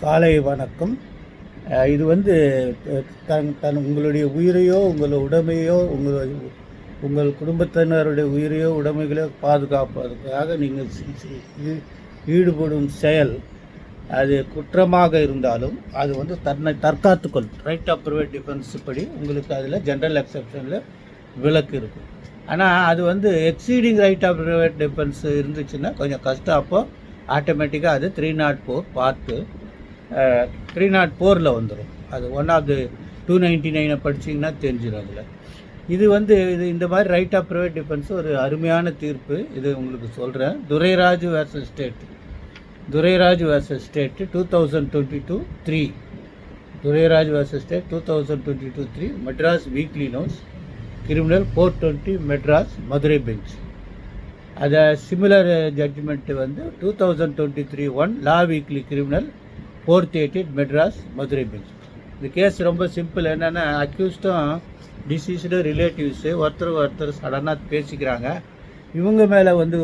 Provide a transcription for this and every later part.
காலை வணக்கம். இது வந்து தன் தன் உங்களுடைய உயிரையோ உங்கள் உடமையோ உங்கள் உங்கள் குடும்பத்தினருடைய உயிரையோ உடமைகளையோ பாதுகாப்பதற்காக நீங்கள் ஈ- ஈடுபடும் செயல் அது குற்றமாக இருந்தாலும் அது வந்து தன்னை தற்காத்துக்கொள். ரைட் ஆஃப் ப்ரைவேட் டிஃபென்ஸ் படி உங்களுக்கு அதில் ஜென்ரல் எக்ஸப்ஷனில் விலக்கு இருக்கும் ஆனால் அது வந்து exceeding right of private defence இருந்துச்சுன்னா கொஞ்சம் கஷ்டம் அப்போ ஆட்டோமேட்டிக்காக அது த்ரீ நாட் ஃபோர் பார்த்து த்ரீ நாட் ஃபோரில் வந்துடும் அது one of the two ninety நைனை படிச்சிங்கன்னா தெரிஞ்சிடும் அதில். இது வந்து இது இந்த மாதிரி ரைட் ஆஃப் ப்ரைவேட் டிஃபென்ஸ் ஒரு அருமையான தீர்ப்பு. இது உங்களுக்கு சொல்கிறேன் Durairaj versus state Durairaj versus state two thousand twenty two three Durairaj versus state two thousand twenty two three Madras weekly notes criminal four twenty Madras Madurai bench அதை similar judgement வந்து two thousand twenty three one law weekly criminal fourth eight Madras Madurai bench இந்த case ரொம்ப simple என்னென்னா அக்யூஸ்டும் deceased relatives ஒருத்தர் ஒருத்தர் சடனாக பேசிக்கிறாங்க. இவங்க மேலே வந்து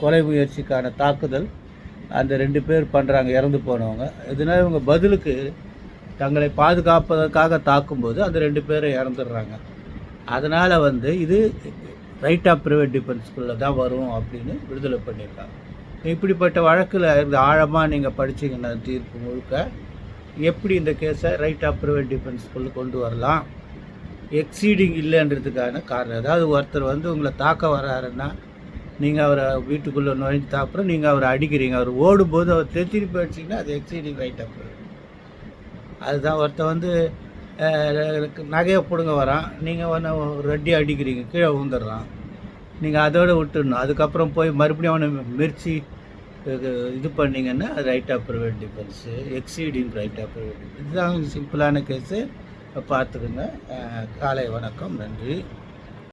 கொலை முயற்சிக்கான தாக்குதல். அந்த ரெண்டு பேர் பண்ணுறாங்க இறந்து போனவங்க. இதனால் இவங்க பதிலுக்கு தங்களை பாதுகாப்பதற்காக தாக்கும்போது அந்த ரெண்டு பேரும் இறந்துடுறாங்க. அதனால் வந்து இது ரைட் ஆஃப் ப்ரைவேட் டிஃபென்ஸ்குள்ளே தான் வரும் அப்படின்னு விடுதலை பண்ணியிருக்காங்க. இப்படிப்பட்ட வழக்கில் இருந்து ஆழமாக நீங்கள் படிச்சீங்கன்னா தீர்ப்பு முழுக்க எப்படி இந்த கேஸை ரைட் ஆஃப் ப்ரைவேட் டிஃபென்ஸ்குள்ளே கொண்டு வரலாம்? எக்ஸீடிங் இல்லைன்றதுக்கான காரணம். அதாவது ஒருத்தர் வந்து உங்களை தாக்க வராருன்னா நீங்கள் அவரை வீட்டுக்குள்ளே நுழைஞ்சு தாப்புறம் நீங்கள் அவரை அடிக்கிறீங்க. அவர் ஓடும்போது அவர் தெத்திரி போயிடுச்சிங்கன்னா அது எக்ஸீடிங் ரைட் ஆஃப் அதுதான் ஒருத்தர் வந்து நகையை பிடுங்க வரான். நீங்கள் ஒன்று ரெட்டி அடிக்கிறீங்க கீழே விழுந்துடுறான். நீங்கள் அதோடு விட்டுடணும் அதுக்கப்புறம் போய் மறுபடியும் அவனை மிர்ச்சி இது இது அது right of private defence exceeding right of private இதுதான் சிம்பிளான கேஸு பார்த்துக்குங்க. காலை வணக்கம். நன்றி.